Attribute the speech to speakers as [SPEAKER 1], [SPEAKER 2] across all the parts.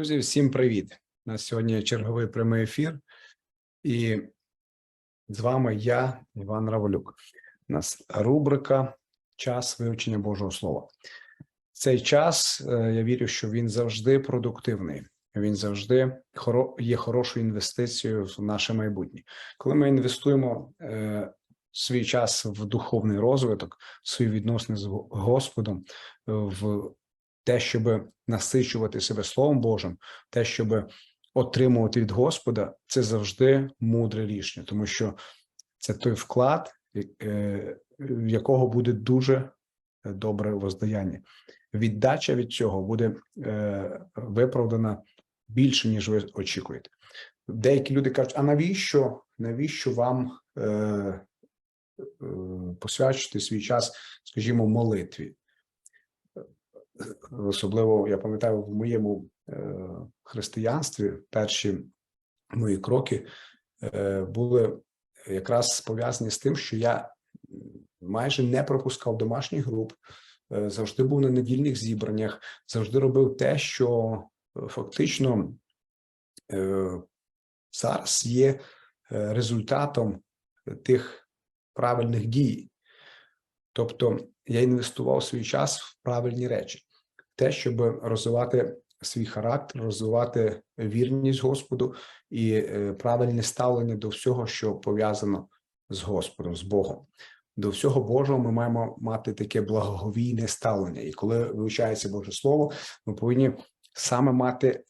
[SPEAKER 1] Друзі, всім привіт! У нас сьогодні черговий прямий ефір, і з вами я, Іван Раволюк. У нас рубрика Час вивчення Божого Слова. Цей час е, я вірю, що він завжди продуктивний. Він завжди є хорошою інвестицією в наше майбутнє. Коли ми інвестуємо е, свій час в духовний розвиток, в свої відносини з Господом, в те, щоб насичувати себе Словом Божим, те, щоб отримувати від Господа, це завжди мудре рішення, тому що це той вклад, е, в якого буде дуже добре воздаяння. Віддача від цього буде е, виправдана більше, ніж ви очікуєте. Деякі люди кажуть: а навіщо, навіщо вам е, е, посвячити свій час, скажімо, молитві? Особливо я пам'ятаю в моєму е, християнстві перші мої кроки е, були якраз пов'язані з тим, що я майже не пропускав домашніх груп, е, завжди був на недільних зібраннях, завжди робив те, що фактично зараз є результатом тих правильних дій. Тобто я інвестував свій час в правильні речі, те, щоб розвивати свій характер, розвивати вірність Господу і е, правильне ставлення до всього, що пов'язано з Господом, з Богом. До всього Божого ми маємо мати таке благоговійне ставлення. І коли вивчається Боже Слово, ми повинні саме мати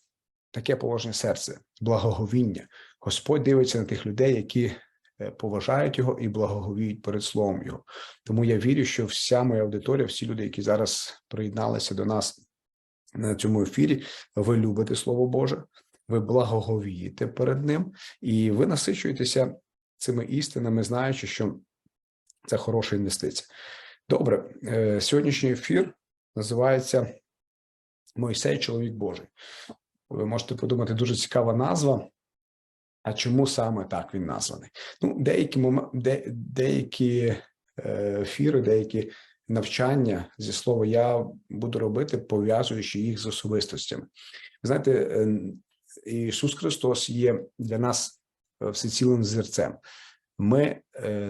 [SPEAKER 1] таке положення серце, благоговіння. Господь дивиться на тих людей, які поважають його і благоговіють перед словом його. Тому я вірю, що вся моя аудиторія, всі люди, які зараз приєдналися до нас на цьому ефірі, ви любите Слово Боже, ви благоговієте перед ним, і ви насичуєтеся цими істинами, знаючи, що це хороша інвестиція. Добре, е, сьогоднішній ефір називається Мойсей, чоловік Божий. Ви можете подумати, дуже цікава назва. А чому саме так він названий? Ну, деякі де... деякі е, ефіри, деякі навчання зі слова я буду робити, пов'язуючи їх з особистостями. Ви знаєте, е, Ісус Христос є для нас е, всецілим зерцем. Ми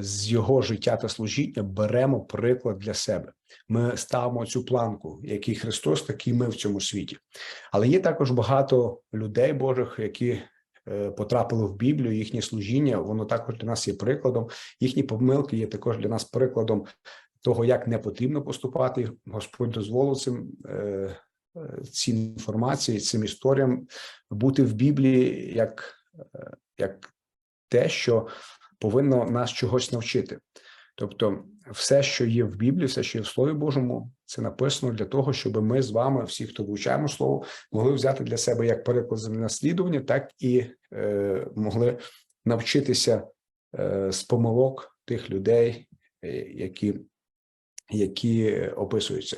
[SPEAKER 1] з його життя та служіння беремо приклад для себе. Ми ставимо цю планку, який Христос, такий ми в цьому світі. Але є також багато людей Божих, які потрапили в Біблію, їхнє служіння, воно також для нас є прикладом. Їхні помилки є також для нас прикладом того, як не потрібно поступати. Господь дозволив цим е, е, цій інформації, цим історіям бути в Біблії як, е, як те, що повинно нас чогось навчити. Тобто, все, що є в Біблії, все, що є в Слові Божому, це написано для того, щоб ми з вами, всі, хто вивчаємо слово, могли взяти для себе як приклад наслідування, так і е, могли навчитися е, з помилок тих людей, е, які, які описуються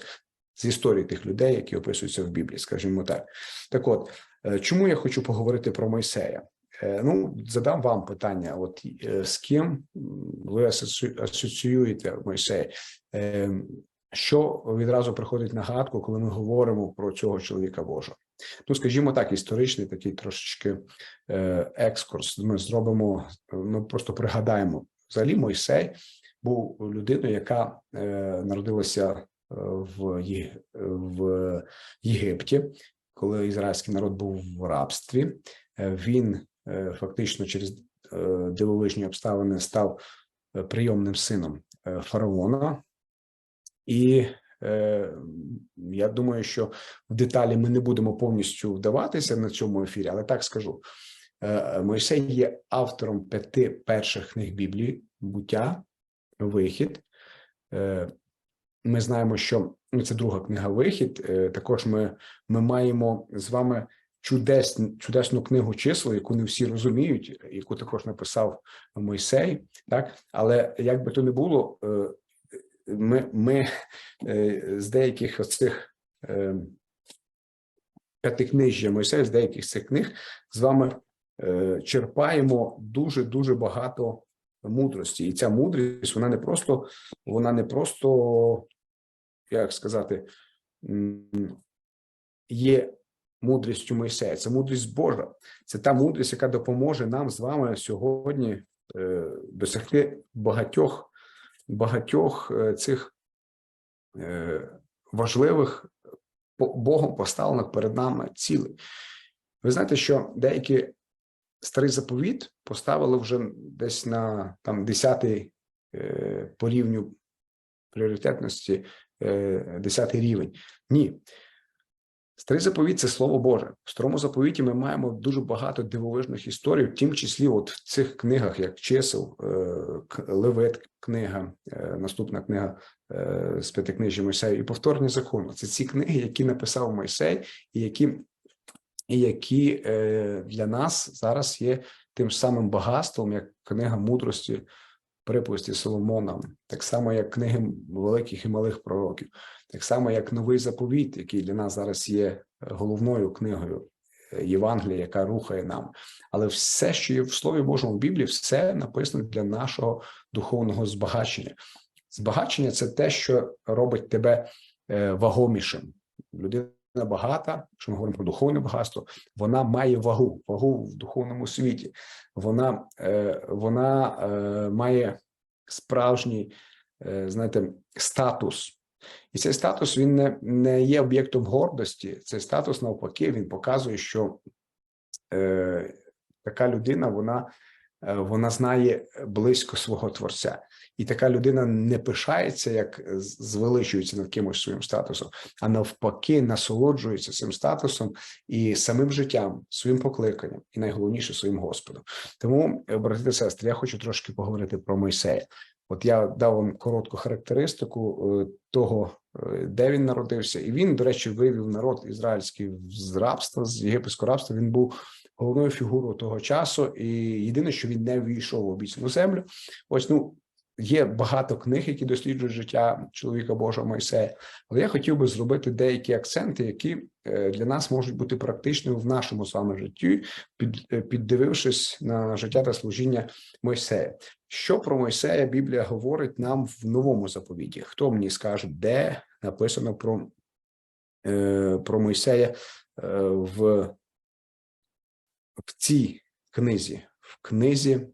[SPEAKER 1] з історії тих людей, які описуються в Біблії, скажімо так. Так, от е, чому я хочу поговорити про Мойсея? Е, Ну, задам вам питання: от з ким ви асоціюєте Мойсея? Що відразу приходить на гадку, коли ми говоримо про цього чоловіка Божого? Ну, скажімо так, історичний такий трошечки е, екскурс. Ми зробимо, ми просто пригадаємо. Взагалі, Мойсей був людиною, яка е, народилася е, в, в Єгипті, коли ізраїльський народ був в рабстві. Він фактично через дивовижні обставини став прийомним сином фараона. І е, я думаю, що в деталі ми не будемо повністю вдаватися на цьому ефірі, але так скажу. Е, Мойсей є автором п'яти перших книг Біблії: буття, вихід. Е, Ми знаємо, що ну, це друга книга Вихід. Е, Також ми, ми маємо з вами чудесну, чудесну книгу чисел, яку не всі розуміють, яку також написав Мойсей. Так, але як би то не було, е, ми, ми е, з деяких оцих е, п'ятикнижжя Мойсея, з деяких цих книг з вами е, черпаємо дуже дуже багато мудрості, і ця мудрість вона не просто вона не просто як сказати, є мудрістю Мойсея. Це мудрість Божа. Це та мудрість, яка допоможе нам з вами сьогодні досягти багатьох багатьох е, цих е, важливих Богом поставлених перед нами цілей. Ви знаєте, що деякі старий заповіт поставили вже десь на там 10 е, по рівню пріоритетності, е, 10 рівень. Ні. Старий заповіт це слово Боже. В старому заповіті ми маємо дуже багато дивовижних історій, в тім числі, от в цих книгах, як чисел, е, Левит, книга, е, наступна книга е, з п'ятикнижжя Мойсея і повторення закону. Це ці книги, які написав Мойсей, і які, і які для нас зараз є тим самим багатством, як книга мудрості приповісті Соломона, так само як книги великих і малих пророків, так само як новий заповіт, який для нас зараз є е, головною книгою е, Євангелія, яка рухає нам. Але все, що є в Слові Божому в Біблії, все написано для нашого духовного збагачення. Збагачення це те, що робить тебе е, вагомішим. Людина багата, якщо ми говоримо про духовне багатство, вона має вагу, вагу в духовному світі. Вона, е, вона е, має справжній, е, знаєте, статус. І цей статус він не, не є об'єктом гордості. Цей статус, навпаки, він показує, що е, така людина вона, вона знає близько свого творця. І така людина не пишається, як звеличується над кимось своїм статусом, а навпаки, насолоджується цим статусом і самим життям, своїм покликанням, і найголовніше своїм Господом. Тому, е, брати та сестри, я хочу трошки поговорити про Мойсея. От я дав вам коротку характеристику е, того, е, де він народився, і він, до речі, вивів народ ізраїльський з рабства, з єгипетського рабства. Він був головною фігурою того часу, і єдине, що він не війшов в обіцяну землю. Ось ну є багато книг, які досліджують життя чоловіка Божого Мойсея. Але я хотів би зробити деякі акценти, які е, для нас можуть бути практичними в нашому з вами житті, під, е, піддивившись на життя та служіння Мойсея. Що про Мойсея Біблія говорить нам в новому заповіті? Хто мені скаже, де написано про, е, про Мойсея в, в цій книзі, в книзі,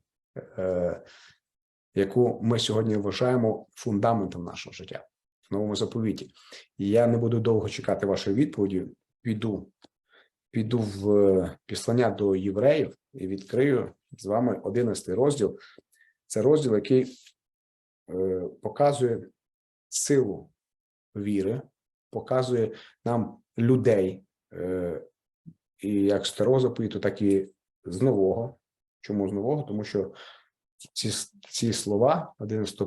[SPEAKER 1] яку ми сьогодні вважаємо фундаментом нашого життя в новому заповіті? І я не буду довго чекати вашої відповіді. Піду, піду в е, післання до євреїв і відкрию з вами 11 розділ. Це розділ, який е, показує силу віри, показує нам людей, е, і як старого заповіту, так і з нового. Чому з нового? Тому що ці, ці слова 11,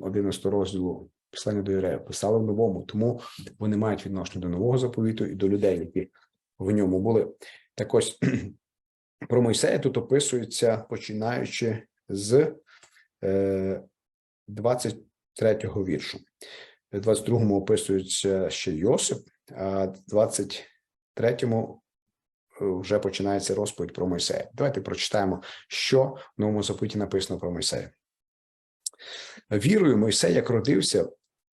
[SPEAKER 1] 11 розділу писання до Євреїв писали в новому, тому вони мають відношення до нового заповіту і до людей, які в ньому були. Так ось про Мойсея тут описується починаючи з е, 23-го віршу. В 22-му описується ще Йосип, а в 23-му вже починається розповідь про Мойсея. Давайте прочитаємо, що в новому заповіті написано про Мойсея. Вірою Мойсей, як родився,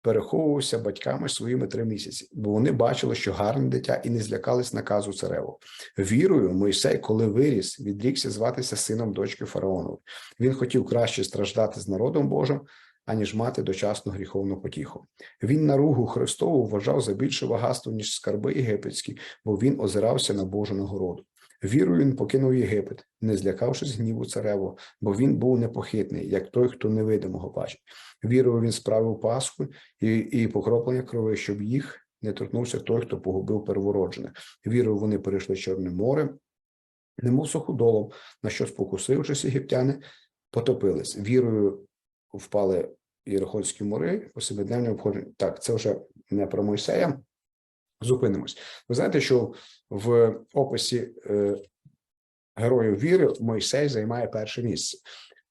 [SPEAKER 1] переховувався батьками своїми три місяці, бо вони бачили, що гарне дитя, і не злякались наказу цареву. Вірою Мойсей, коли виріс, відрікся зватися сином дочки фараонової. Він хотів краще страждати з народом Божим, аніж мати дочасну гріховну потіху. Він наругу Христову вважав за більше багатство, ніж скарби єгипетські, бо він озирався на Божу нагороду. Вірою він покинув Єгипет, не злякавшись гніву цареву, бо він був непохитний, як той, хто невидимого бачить. Вірою він справив Пасху і, і покроплення крови, щоб їх не торкнувся той, хто погубив первороджене. Вірою вони перейшли Чорне море, немов суходолом, на що спокусившись єгиптяни, потопились. Вірою впали Єрихонські мори по семидневному обходженню. Так, це вже не про Мойсея. Зупинимось. Ви знаєте, що в описі е, героїв віри Мойсей займає перше місце.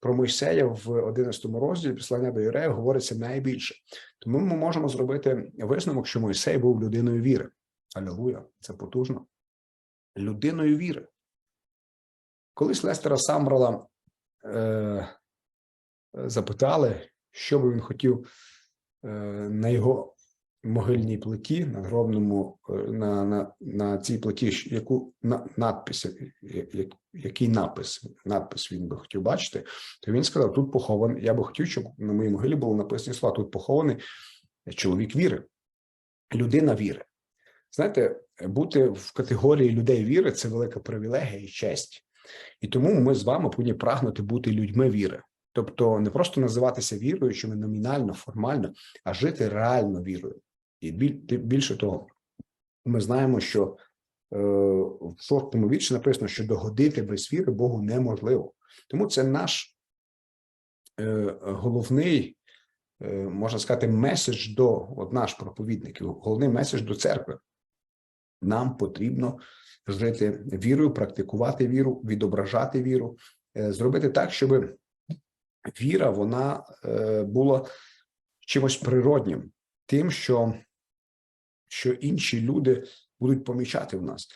[SPEAKER 1] Про Мойсея в 11 розділі післання до Євреїв говориться найбільше. Тому ми можемо зробити висновок, що Мойсей був людиною віри. Алілуя, це потужно. Людиною віри. Колись Лестера Самбрала е, запитали, що би він хотів е, на його могильній плиті, надгробному е, на, на, на цій плиті, яку на, надпис, я- я- який напис, надпис він би хотів бачити, то він сказав: тут похований. Я би хотів, щоб на моїй могилі було написані слова. Тут похований чоловік віри, людина віри. Знаєте, бути в категорії людей віри це велика привілегія і честь. І тому ми з вами повинні прагнути бути людьми віри. Тобто не просто називатися віруючими номінально, формально, а жити реально вірою. І більше того, ми знаємо, що е, в шостому вірші написано, що догодити без віри Богу неможливо. Тому це наш е, головний, е, можна сказати, меседж до от наш проповідників, головний меседж до церкви. Нам потрібно жити вірою, практикувати віру, відображати віру, зробити так, щоб віра вона е, була чимось природнім, тим, що, що інші люди будуть помічати в нас.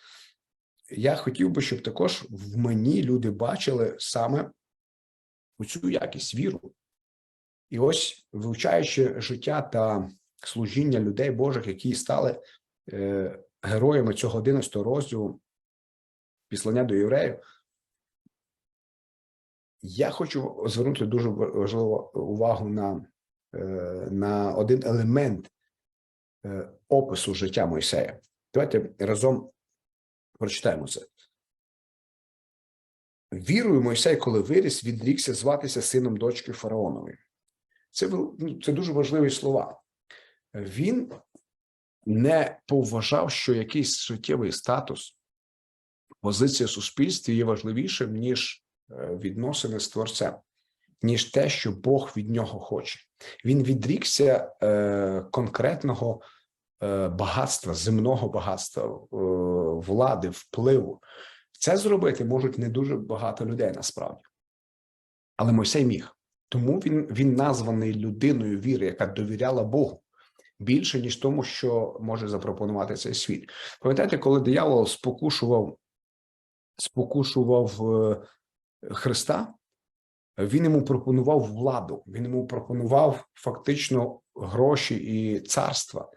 [SPEAKER 1] Я хотів би, щоб також в мені люди бачили саме цю якість віру. І ось, вивчаючи життя та служіння людей Божих, які стали е, героями цього 11 розділу післання до євреїв, я хочу звернути дуже важливу увагу на, е, на один елемент е, опису життя Мойсея. Давайте разом прочитаємо це. Вірою Мойсей, коли виріс, відрікся зватися сином дочки фараонової. Це, ну, це дуже важливі слова. Він не поважав, що якийсь життєвий статус, позиція суспільстві є важливішим, ніж відносини з творцем, ніж те, що Бог від нього хоче. Він відрікся е, конкретного е, багатства, земного багатства, е, влади, впливу. Це зробити можуть не дуже багато людей насправді. Але Мойсей міг. Тому він, він названий людиною віри, яка довіряла Богу більше, ніж тому, що може запропонувати цей світ. Пам'ятаєте, коли диявол спокушував, спокушував е, Христа, він йому пропонував владу, він йому пропонував фактично гроші і царства.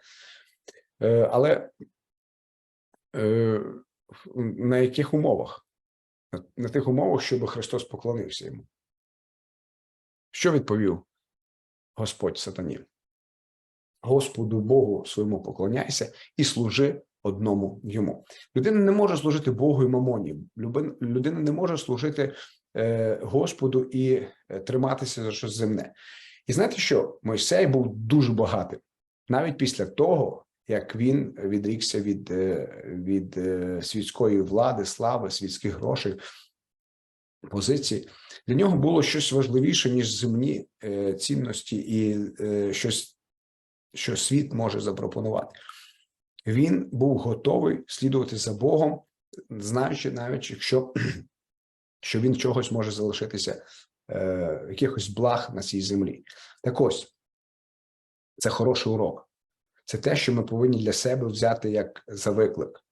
[SPEAKER 1] Е, Але е, на яких умовах? На- тих умовах, щоб Христос поклонився йому. Що відповів Господь сатані? Господу Богу своєму поклоняйся і служи одному йому. Людина не може служити Богу і мамоні. Людина не може служити е, Господу і е, триматися за щось земне. І знаєте що? Мойсей був дуже багатим, навіть після того, як він відрікся від, е, від світської влади, слави, світських грошей, позицій. Для нього було щось важливіше, ніж земні е, цінності і е, щось, що світ може запропонувати. Він був готовий слідувати за Богом, знаючи навіть, якщо що він чогось може залишитися, е, якихось благ на цій землі. Так ось це хороший урок. Це те, що ми повинні для себе взяти як за виклик.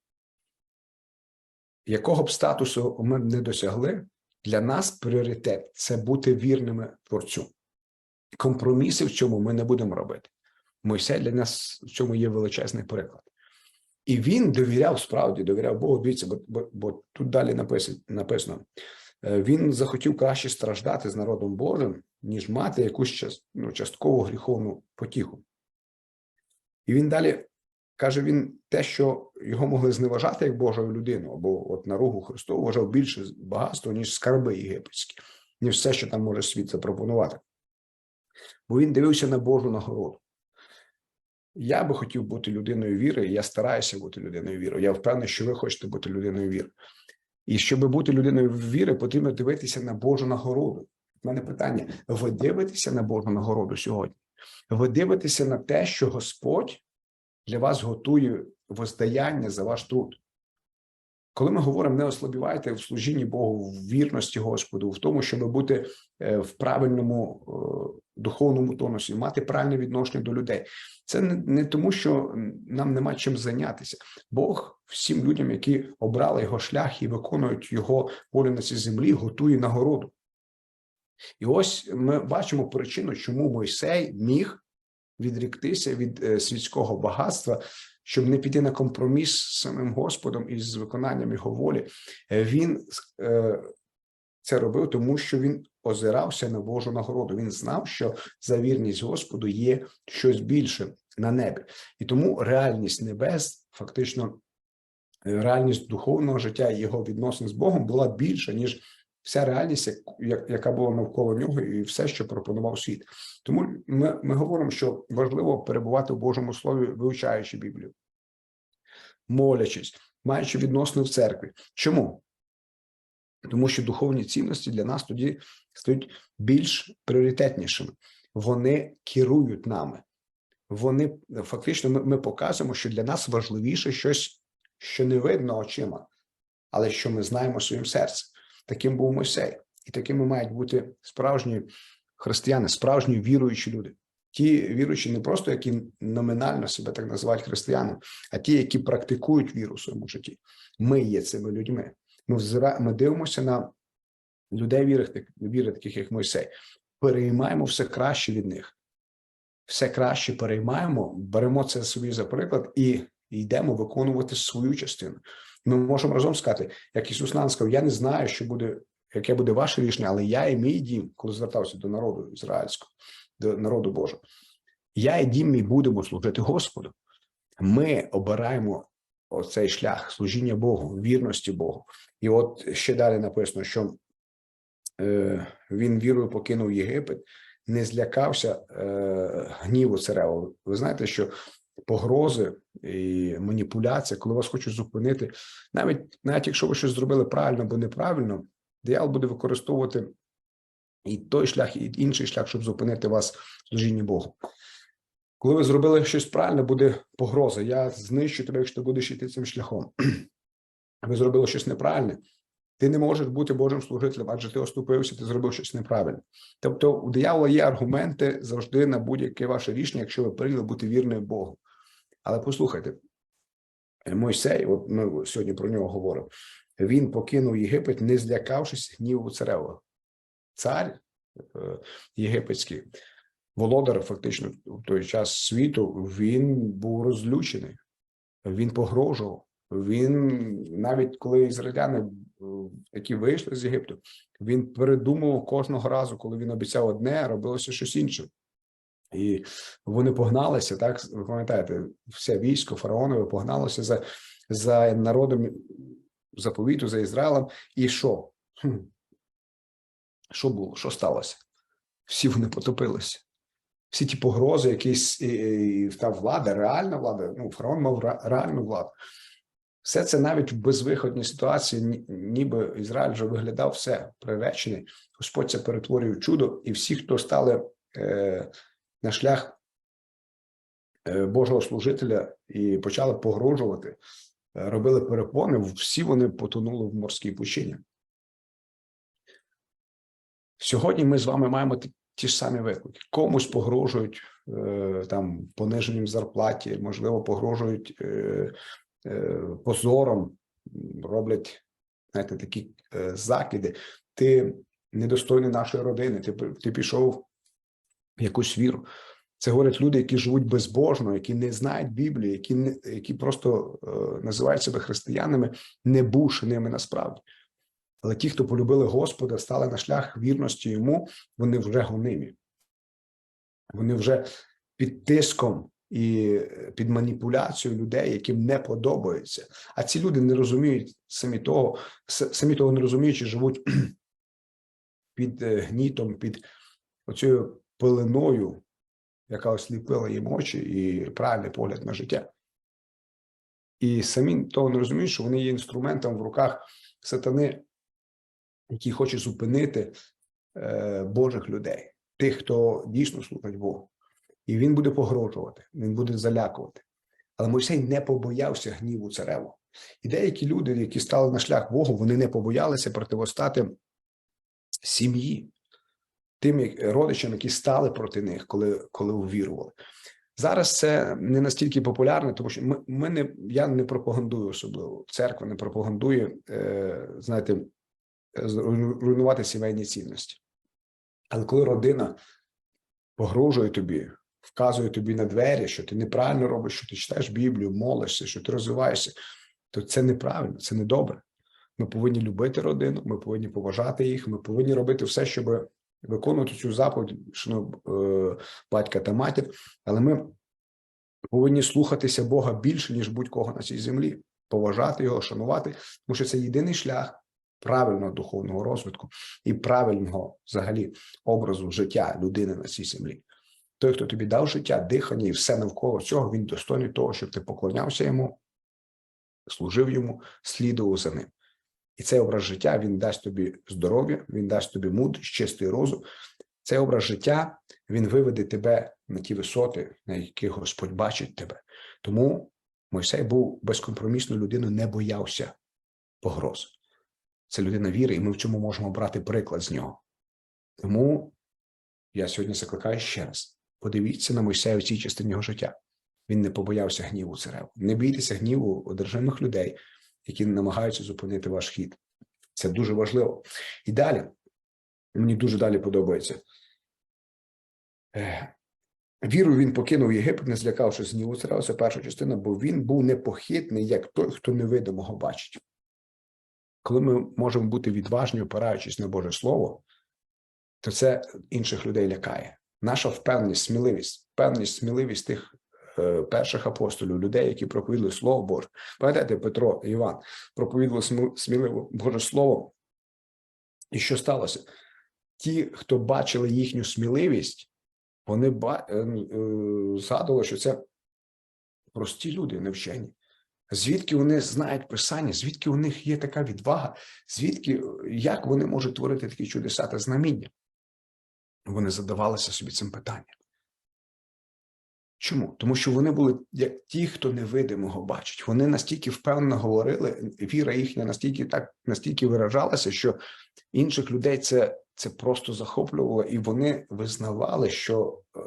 [SPEAKER 1] Якого б статусу ми не досягли, для нас пріоритет це бути вірними творцю. Компроміси в цьому ми не будемо робити. Мойсей для нас в цьому є величезний приклад. І він довіряв справді, довіряв Богу. Дивіться, бо, бо, бо тут далі написано, написано: е, він захотів краще страждати з народом Божим, ніж мати якусь ну, часткову гріховну потіху. І він далі каже: він те, що його могли зневажати як Божою людину, або от наругу Христову вважав більше багатство, ніж скарби єгипетські, ніж все, що там може світ запропонувати. Бо він дивився на Божу нагороду. Я би хотів бути людиною віри, і я стараюся бути людиною віри. Я впевнений, що ви хочете бути людиною віри. І щоб бути людиною віри, потрібно дивитися на Божу нагороду. У мене питання: ви дивитеся на Божу нагороду сьогодні? Ви дивитеся на те, що Господь для вас готує воздаяння за ваш труд. Коли ми говоримо, не ослабівайте в служінні Богу, в вірності Господу, в тому, щоб бути е, в правильному е, духовному тонусі, мати правильне відношення до людей. Це не, тому, що нам нема чим зайнятися. Бог всім людям, які обрали його шлях і виконують його волю на цій землі, готує нагороду. І ось ми бачимо причину, чому Мойсей міг відріктися від е, світського багатства, щоб не піти на компроміс з самим Господом і з виконанням його волі. Е, Він е, це робив, тому що він озирався на Божу нагороду. Він знав, що за вірність Господу є щось більше на небі, і тому реальність небес, фактично, е, реальність духовного життя і його відносин з Богом була більша ніж вся реальність, як- як- яка була навколо нього, і все, що пропонував світ. Тому ми, ми говоримо, що важливо перебувати в Божому слові, вивчаючи Біблію, молячись, маючи відносини в церкві. Чому? Тому що духовні цінності для нас тоді стають більш пріоритетнішими. Вони керують нами. Вони фактично ми, ми показуємо, що для нас важливіше щось, що не видно очима, але що ми знаємо своїм серцем. Таким був Мойсей, і такими мають бути справжні християни, справжні віруючі люди. Ті віруючі не просто які номінально себе так називають християнами, а ті, які практикують віру в своєму житті. Ми є цими людьми. Ми взира... ми дивимося на людей віри, віри, таких як Мойсей, переймаємо все краще від них. Все краще переймаємо, беремо це собі за приклад і йдемо виконувати свою частину. Ми можемо разом сказати, як Ісус нам сказав, я не знаю, що буде, яке буде ваше рішення, але я і мій дім, коли звертався до народу ізраїльського, до народу Божого, я і дім мій будемо служити Господу. Ми обираємо оцей шлях служіння Богу, вірності Богу. І от ще далі написано, що е, він вірою покинув Єгипет, не злякався е, гніву царева. Ви знаєте, що погрози і маніпуляція, коли вас хочуть зупинити, навіть навіть якщо ви щось зробили правильно або неправильно, диявол буде використовувати і той шлях, і інший шлях, щоб зупинити вас в служінні Богу. Коли ви зробили щось правильно, буде погроза. Я знищу тебе, якщо ти будеш йти цим шляхом. Ви зробили щось неправильне. Ти не можеш бути Божим служителем, адже ти оступився, ти зробив щось неправильне. Тобто, у диявола є аргументи завжди на будь-яке ваше рішення, якщо ви прийняли бути вірним Богу. Але послухайте, Мойсей, от ми сьогодні про нього говоримо, він покинув Єгипет, не злякавшись гніву царева. Цар е, єгипетський, володар, фактично, в той час світу, він був розлючений, він погрожував. Він навіть коли ізраїляни, е, які вийшли з Єгипту, він передумував кожного разу, коли він обіцяв одне, робилося щось інше. І вони погналися, так ви пам'ятаєте, все військо фараонове погналося за, за народом заповіту, за Ізраїлем. І що? Хм. Що було? Що сталося? Всі вони потопилися. Всі ті погрози, якісь і, і, та влада, реальна влада. Ну, фараон мав реальну владу. Все це навіть в безвиходній ситуації, ніби Ізраїль вже виглядав все приречений. Господь це перетворює чудо, і всі, хто стали е, на шлях е, Божого служителя і почали погрожувати, е, робили перепони, всі вони потонули в морській пучині. Сьогодні ми з вами маємо ті, ж самі виклики. Комусь погрожують е, там пониженням зарплаті, можливо, погрожують позором, роблять знаєте, такі закиди. Ти недостойний нашої родини, ти, ти пішов якусь віру. Це говорять люди, які живуть безбожно, які не знають Біблії, які не які просто е, називають себе християнами, не бувши ними насправді. Але ті, хто полюбили Господа, стали на шлях вірності йому, вони вже гонимі. Вони вже під тиском і е, під маніпуляцією людей, яким не подобається. А ці люди не розуміють самі того, самі того не розуміючи, живуть під е, гнітом, під оцією пеленою, яка осліпила їм очі і правильний погляд на життя. І самі того не розуміють, що вони є інструментом в руках сатани, який хоче зупинити е, Божих людей, тих, хто дійсно слухать Богу. І він буде погрожувати, він буде залякувати. Але Мойсей не побоявся гніву цареву. І деякі люди, які стали на шлях Богу, вони не побоялися противостати сім'ї, тим родичам, які стали проти них, коли, коли увірували. Зараз це не настільки популярно, тому що ми, ми не я не пропагандую особливо. Церква не пропагандує, е, знаєте, е, руйнувати сімейні цінності. Але коли родина погрожує тобі, вказує тобі на двері, що ти неправильно робиш, що ти читаєш Біблію, молишся, що ти розвиваєшся, то це неправильно, це не добре. Ми повинні любити родину, ми повинні поважати їх, ми повинні робити все, щоб виконувати цю заповідь, шановні е, батька та матір, але ми повинні слухатися Бога більше, ніж будь-кого на цій землі, поважати його, шанувати, тому що це єдиний шлях правильного духовного розвитку і правильного взагалі образу життя людини на цій землі. Той, хто тобі дав життя, дихання і все навколо цього, він достойний того, щоб ти поклонявся йому, служив йому, слідував за ним. І цей образ життя він дасть тобі здоров'я, він дасть тобі мудрість, чистий розум. Цей образ життя він виведе тебе на ті висоти, на яких Господь бачить тебе. Тому Мойсей був безкомпромісною людиною, не боявся погроз. Це людина віри, і ми в цьому можемо брати приклад з нього. Тому я сьогодні закликаю ще раз: подивіться на Мойсея в цій частині його життя. Він не побоявся гніву цареву. Не бійтеся гніву одержимих людей, які намагаються зупинити ваш хід. Це дуже важливо. І далі мені дуже далі подобається. Віру він покинув Єгипет, не злякавшись гніву царя. Це перша частина, бо він був непохитний, як той, хто невидимого бачить. Коли ми можемо бути відважні, опираючись на Боже Слово, то це інших людей лякає. Наша впевненість, сміливість, впевненість, сміливість тих перших апостолів, людей, які проповідали Слово Боже. Пам'ятаєте, Петро і Іван проповідували сміливо Боже Слово. І що сталося? Ті, хто бачили їхню сміливість, вони ба- е, е, згадували, що це прості люди, невчені. Звідки вони знають писання, звідки у них є така відвага, звідки як вони можуть творити такі чудеса та знаміння? Вони задавалися собі цим питанням. Чому? Тому що вони були як ті, хто невидимого бачить. Вони настільки впевнено говорили, віра їхня настільки так настільки виражалася, що інших людей це, це просто захоплювало, і вони визнавали, що е,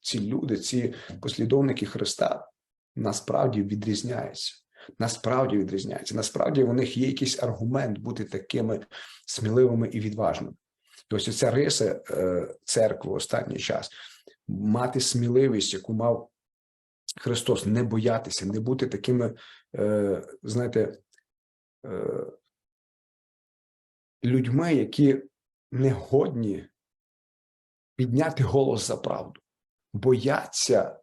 [SPEAKER 1] ці люди, ці послідовники Христа, насправді відрізняються. Насправді відрізняються. Насправді у них є якийсь аргумент бути такими сміливими і відважними. Тобто ця риса е, церкви останній час мати сміливість, яку мав Христос, не боятися, не бути такими, е, знаєте, е, людьми, які не годні підняти голос за правду, бояться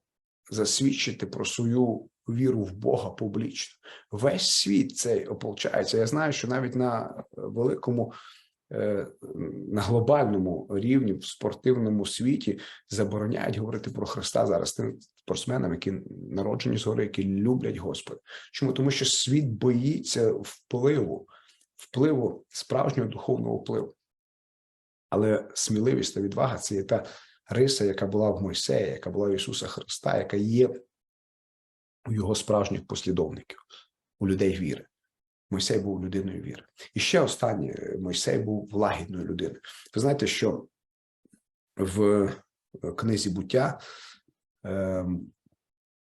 [SPEAKER 1] засвідчити про свою віру в Бога публічно. Весь світ цей ополчається. Я знаю, що навіть на великому, е, на глобальному рівні в спортивному світі забороняють говорити про Христа зараз тим спортсменам, які народжені згори, які люблять Господа. Чому? Тому що світ боїться впливу, впливу справжнього духовного впливу. Але сміливість та відвага це є та риса, яка була в Мойсея, яка була в Ісуса Христа, яка є у його справжніх послідовників, у людей віри. Мойсей був людиною віри. І ще останнє, Мойсей був лагідною людиною. Ви знаєте, що в книзі буття, ем,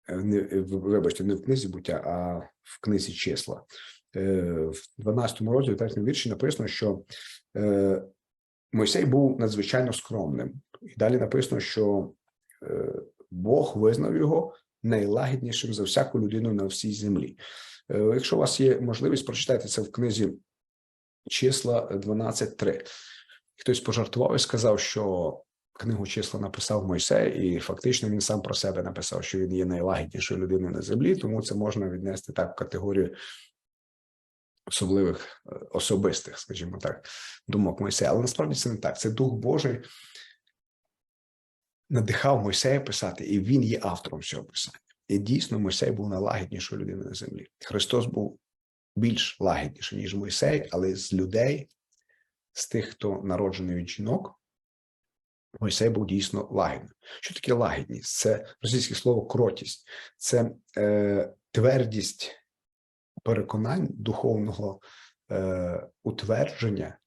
[SPEAKER 1] не, вибачте, не в книзі буття, а в книзі числа. Е, В 12 розділі, 3 вірші написано, що е, Мойсей був надзвичайно скромним. І далі написано, що е, Бог визнав його найлагіднішим за всяку людину на всій землі. Е, Якщо у вас є можливість, прочитайте це в книзі числа 12.3. Хтось пожартував і сказав, що книгу числа написав Мойсей, і фактично він сам про себе написав, що він є найлагіднішою людиною на землі, тому це можна віднести так в категорію особливих е, особистих, скажімо так, думок Мойсея. Але насправді це не так. Це Дух Божий надихав Мойсея писати, і він є автором цього писання. І дійсно, Мойсей був найлагіднішою людиною на землі. Христос був більш лагідніший, ніж Мойсей, але з людей, з тих, хто народжений від жінок, Мойсей був дійсно лагідним. Що таке лагідність? Це російське слово кротість, це е, твердість переконань духовного е, утвердження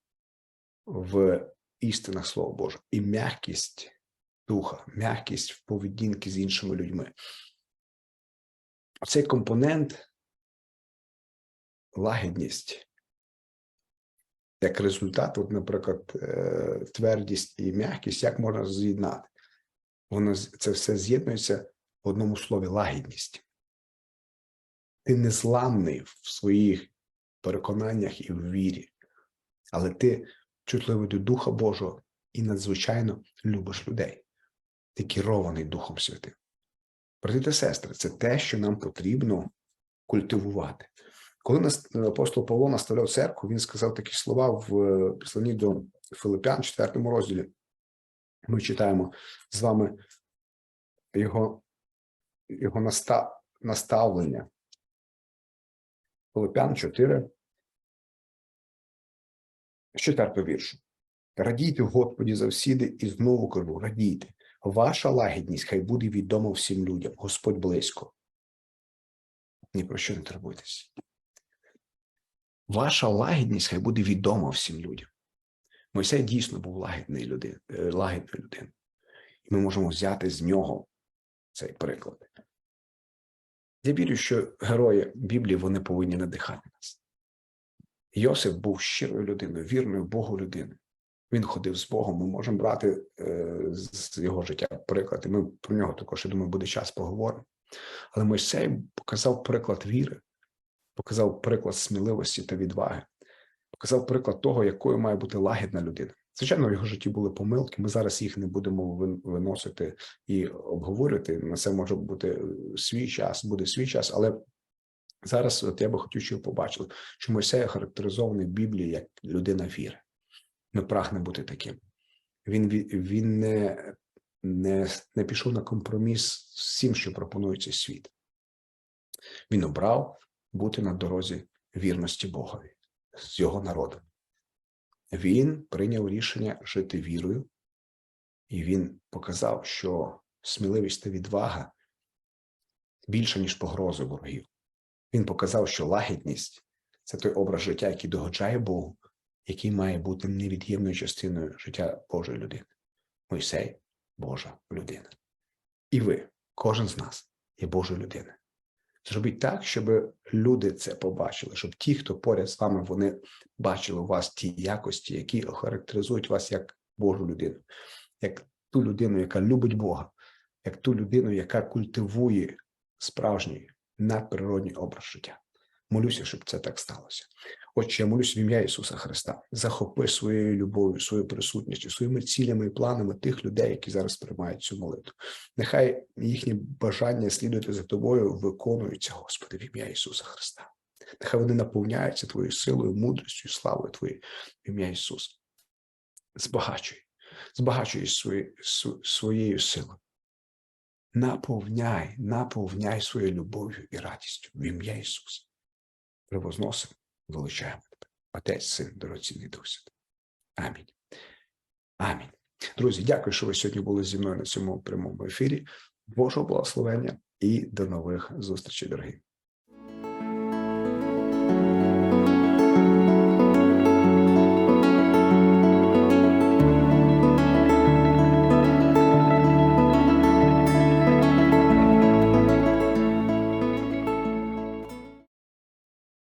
[SPEAKER 1] в істинах Слова Божого і м'якість духа, м'якість в поведінки з іншими людьми. Цей компонент лагідність. Як результат, от, наприклад, е, твердість і м'якість, як можна з'єднати? Воно це все з'єднується в одному слові лагідність. Ти незламний в своїх переконаннях і в вірі, але ти чутливий до Духа Божого і надзвичайно любиш людей. Ти керований Духом Святим. Брати та сестри, це те, що нам потрібно культивувати. Коли апостол Павло наставляв церкву, він сказав такі слова в е, посланні до Филиппян, 4 розділі. Ми читаємо з вами його, його наста, наставлення. Филиппян 4, з 4 віршу. Радійте Господі завсіди, і знову кажу, радійте. Ваша лагідність хай буде відома всім людям. Господь близько. Ні про що не турбуйтесь. Ваша лагідність хай буде відома всім людям. Мойсей дійсно був лагідний людин, е, лагідною людиною. Ми можемо взяти з нього цей приклад. Я вірю, що герої Біблії вони повинні надихати нас. Йосип був щирою людиною, вірною Богу людиною. Він ходив з Богом. Ми можемо брати е, з його життя приклад. І ми про нього також, я думаю, буде час поговоримо. Але Мойсей показав приклад віри, показав приклад сміливості та відваги, показав приклад того, якою має бути лагідна людина. Звичайно, в його житті були помилки. Ми зараз їх не будемо виносити і обговорювати. На це може бути свій час, буде свій час, але зараз от я би хотів, щоб побачили, що Мойсей характеризований в Біблії як людина віри. Ми прагне бути таким. Він, він не, не, не пішов на компроміс з всім, що пропонує цей світ. Він обрав бути на дорозі вірності Богові з його народом. Він прийняв рішення жити вірою, і він показав, що сміливість та відвага більше, ніж погрози ворогів. Він показав, що лагідність це той образ життя, який догоджає Богу, який має бути невід'ємною частиною життя Божої людини. Мойсей Божа людина. І ви, кожен з нас, є Божою людиною. Зробіть так, щоб люди це побачили, щоб ті, хто поряд з вами, вони бачили у вас ті якості, які характеризують вас як Божу людину, як ту людину, яка любить Бога, як ту людину, яка культивує справжній надприродній образ життя. Молюся, щоб це так сталося. Отче, я молюся в ім'я Ісуса Христа. Захопи своєю любов'ю, своєю присутністю, своїми цілями і планами тих людей, які зараз приймають цю молитву. Нехай їхні бажання слідувати за тобою виконуються, Господи, в ім'я Ісуса Христа. Нехай вони наповняються Твоєю силою, мудрістю, і славою Твоєю в ім'я Ісуса. Збагачуй, збагачуй свої, своєю силою. Наповняй, наповняй своєю любов'ю і радістю в ім'я Ісуса. Превозносимо, величаємо тебе. Отець, Син, дорогоцінний Дух Святий. Амінь. Амінь. Друзі, дякую, що ви сьогодні були зі мною на цьому прямому ефірі. Божого благословення і до нових зустрічей, дорогі.